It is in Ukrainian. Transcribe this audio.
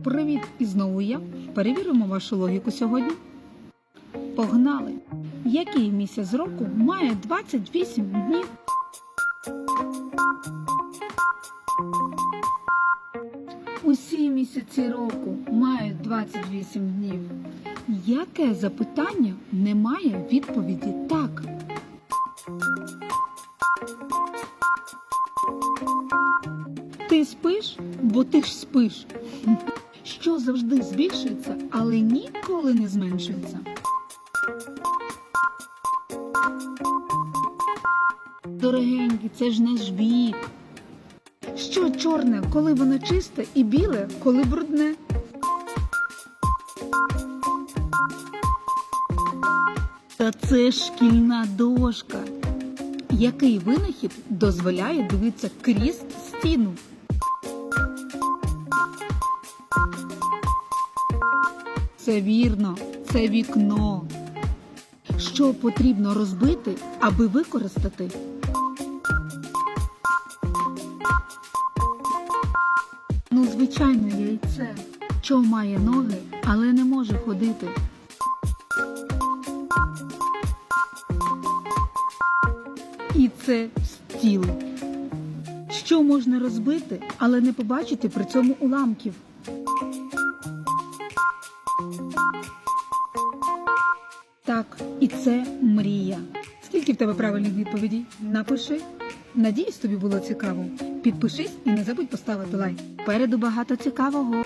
Привіт! І знову я. Перевіримо вашу логіку сьогодні. Погнали! Який місяць року має 28 днів? Усі місяці року мають 28 днів. Яке запитання не має відповіді так? Ти спиш, бо ти ж спиш. Що завжди збільшується, але ніколи не зменшується. Дорогенькі, це ж наш вік. Що чорне, коли воно чисте, і біле, коли брудне. Та це шкільна дошка. Який винахід дозволяє дивитися крізь стіну? Це вірно, це вікно. Що потрібно розбити, аби використати? Ну, звичайно, яйце. Що має ноги, але не може ходити. І це стіл. Що можна розбити, але не побачити при цьому уламків? Так, і це мрія. Скільки в тебе правильних відповідей? Напиши. Надіюсь, тобі було цікаво. Підпишись і не забудь поставити лайк. Переду багато цікавого.